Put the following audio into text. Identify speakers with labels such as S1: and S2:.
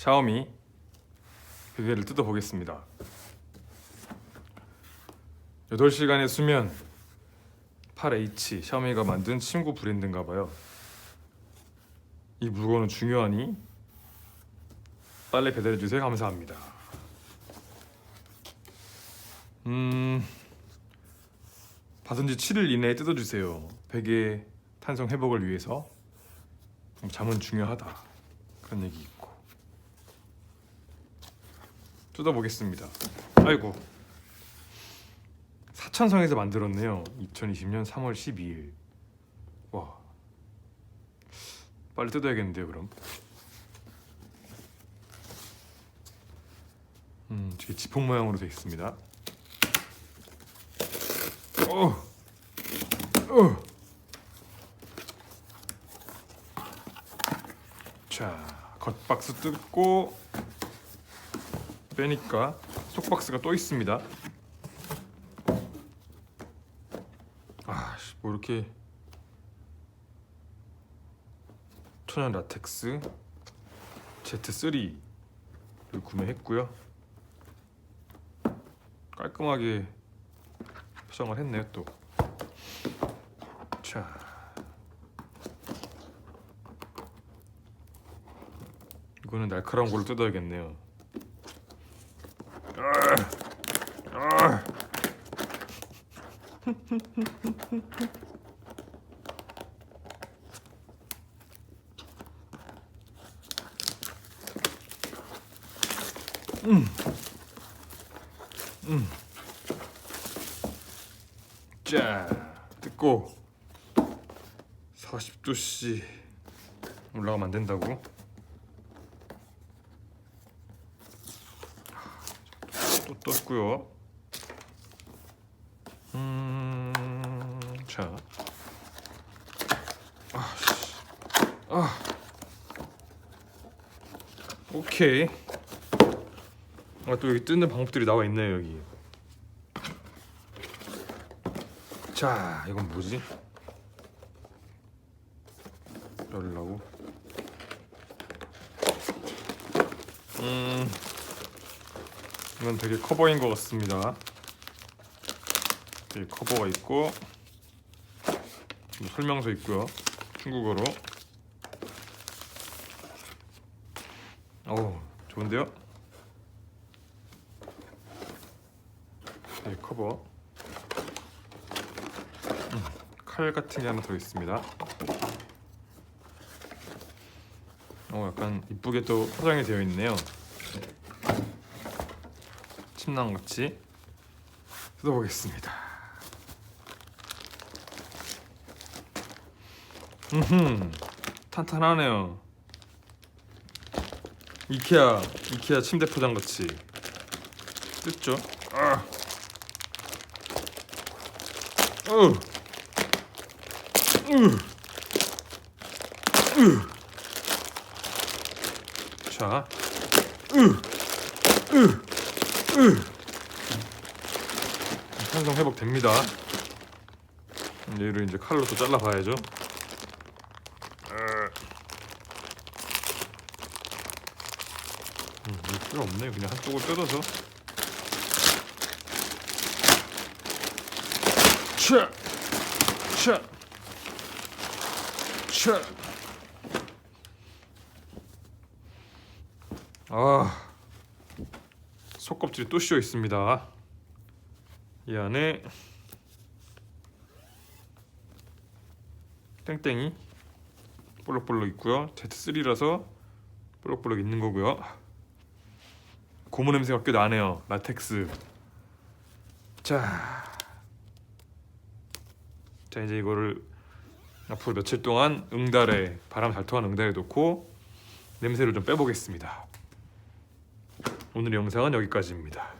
S1: 샤오미 베개를 뜯어보겠습니다. 8시간의 수면 8H 샤오미가 만든 친구 브랜드인가 봐요. 이 물건은 중요하니 빨리 배달해 주세요. 감사합니다. 음 받은 지 7일 이내에 뜯어 주세요. 베개 탄성 회복을 위해서. 잠은 중요하다. 그런 얘기 있고 뜯어보겠습니다. 아이고. 사천성에서 만들었네요. 2020년 3월 12일. 와. 빨리 뜯어야겠는데요 그럼? 음 되게 지폭 모양으로 되어 있습니다. 어. 어. 자, 겉박스 뜯고 빼니까 속박스가 또 있습니다. 아, 씨, 뭐 이렇게 천연 라텍스 Z3를 구매했고요. 깔끔하게 포장을 했네요 또. 자. 이거는 날카로운 걸로 뜯어야겠네요. 아! 아! 음. 음. 자, 뜯고 40도씨 올라가면 안 된다고? 또 떴고요. 자, 아, 씨. 아, 오케이. 아, 또 여기 뜯는 방법들이 나와 있네요 여기. 자, 이건 뭐지? 열라고. 음. 이건 되게 커버인 것 같습니다. 커버가 있고 뭐 설명서 있고요. 중국어로. 오 좋은데요? 여기 커버. 음, 칼 같은 게 하나 더 있습니다. 어 약간 이쁘게 또 포장이 되어 있네요. 침낭 같이 뜯어보겠습니다. 음, 탄탄하네요. 이케아 이케아 침대 포장 같이 뜯죠. 아, 어, 으, 으. 자, 으, 으. 탄성 회복됩니다. 얘를 이제 칼로 또 잘라봐야죠. 음, 필요 없네. 그냥 한쪽을 뜯어서. 아. 속껍질이 또 씌어 있습니다. 이 안에 땡땡이 볼록볼록 있고요. Z3라서 볼록볼록 있는 거고요. 고무 냄새가 꽤 나네요. 라텍스. 자, 자 이제 이거를 앞으로 며칠 동안 응달에 바람 잘 통하는 응달에 놓고 냄새를 좀 빼보겠습니다. 오늘 영상은 여기까지입니다.